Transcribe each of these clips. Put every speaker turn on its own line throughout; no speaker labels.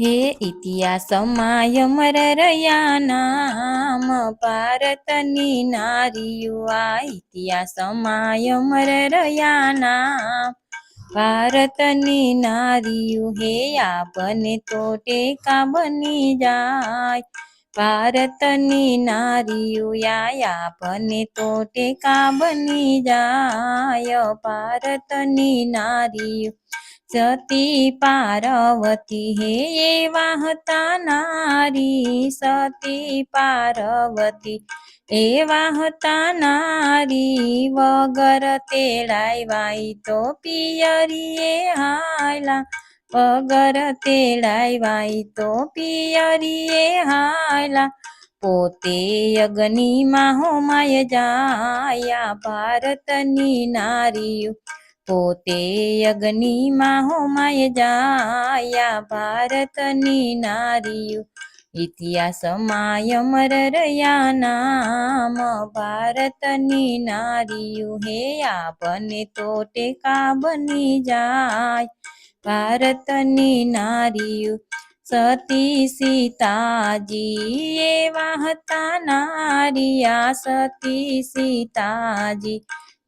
હે ઇતિહાસમાં અમર રહ્યા નામ, ભારતની નારીયું આ ઇતિહાસમાં અમર રહ્યા નામ. ભારતની નારીઓ હે આપને તો ટેકા બની જાય. ભારતની નારીઓ આપને તો ટેકા બની જાય. ભારતની નારીયું સતી પાર્વતી હે એવા હતા નારી સતી પાર્વતી એવા હતા નારી વગર તેડાય વાઈ તો પિયરીએ હાયલા વગર તેડાય વાઈ તો પિયરીએ હાયલા પોતે અગ્નિમાં હોમાય જાયા ભારતની નારીઓ પોતે અગ્નિમાં હોમાય જાયા ભારતની નારીઓ. ઇતિહાસમાં અમર રહ્યા નામ ભારતની નારીઓ. હે આપને તો ટેકા બની જાય ભારતની નારીઓ. સતી સીતાજી એવા હતા નારિયા સતી સીતાજી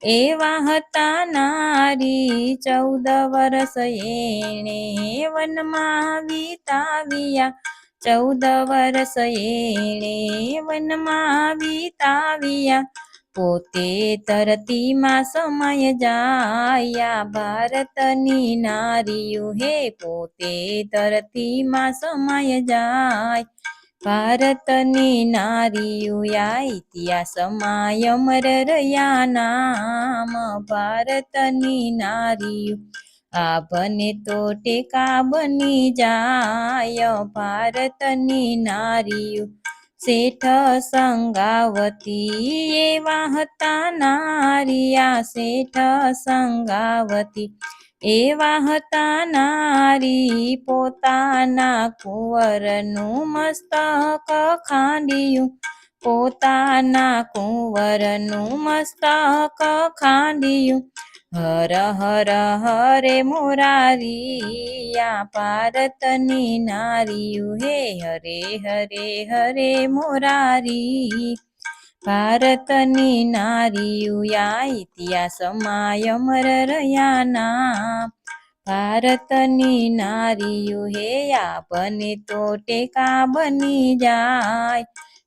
એવા હતા નારી ચૌદ વર્ષ એણે વનમાં વિતાવ્યા. ચૌદ વર્ષ એણે વનમાં વિતાવ્યા. પોતે તરતીમાં સમય જાયા. ભારતની નારીઓ હે, પોતે ધરતીમાં સમય જાય. ભારતની નારીઓયા ઇતિહાસમાં અમર રહ્યા નામ. ભારતની નારીઓ આપને તો ટેકા બની જાય. ભારતની નારીઓ, શેઠ સંગાવતી એવા હતા નારિયા શેઠ સંગાવતી એવા હતા નારી પોતાના કુંવરનું મસ્તક ખાંડિયું. પોતાના કુંવરનું મસ્તક ખાંડિયું. હર હર હરે મોરારિયા ભારતની નારીયું હે હરે હરે હરે મોરારી. ભારતની નારીઓયા ઇતિહાસમાં અમર રહ્યા નામ ભારતની નારીઓ હે આપને તો ટેકા બની જાય.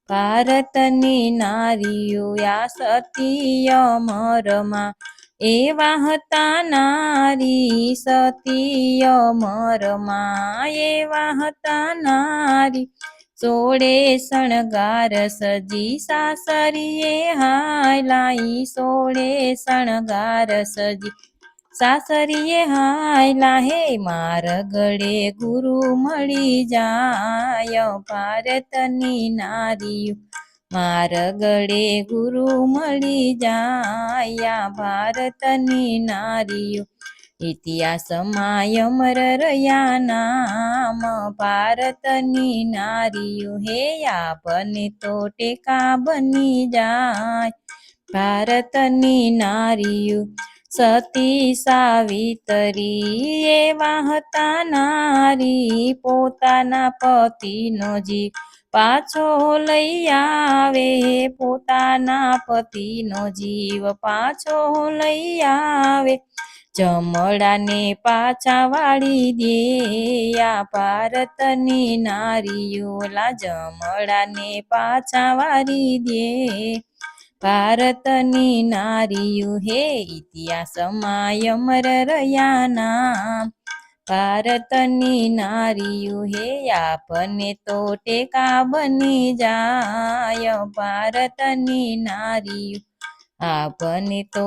ભારતની નારીઓ આ સતી અમરમાં એવા હતા નારી સતી અમરમાં એવા હતા નારી. સોળે શણગાર સજી સાસરીએ હાયલાઈ સોળે શણગાર સજી. સાસરીએ હાય લાહે માર ગળે ગુરુ મળી જાય ભારતની નારીઓ. માર ગળે ગુરુ મળી જાય ભારતની નારીઓ. ઇતિહાસમાં અમર રહ્યા નામ ભારતની નારીઓ હે આપને તો ટેકા બની જાય. ભારતની નારીઓ સતી સાવિતરી, એવા હતા નારી, પોતાના પતિનો જીવ પાછો લઈ આવે. પોતાના પતિનો જીવ પાછો લઈ આવે. જમડાને પાછા વાળી દે આ ભારતની નારીઓલા જમડાને પાછા વાળી દે. ભારતની નારીઓ હે, ઇતિહાસમાં અમર રહ્યા નામ ભારતની નારીઓ હે, આપને તો ટેકા બની જાય. ભારતની નારીઓ, આપને તો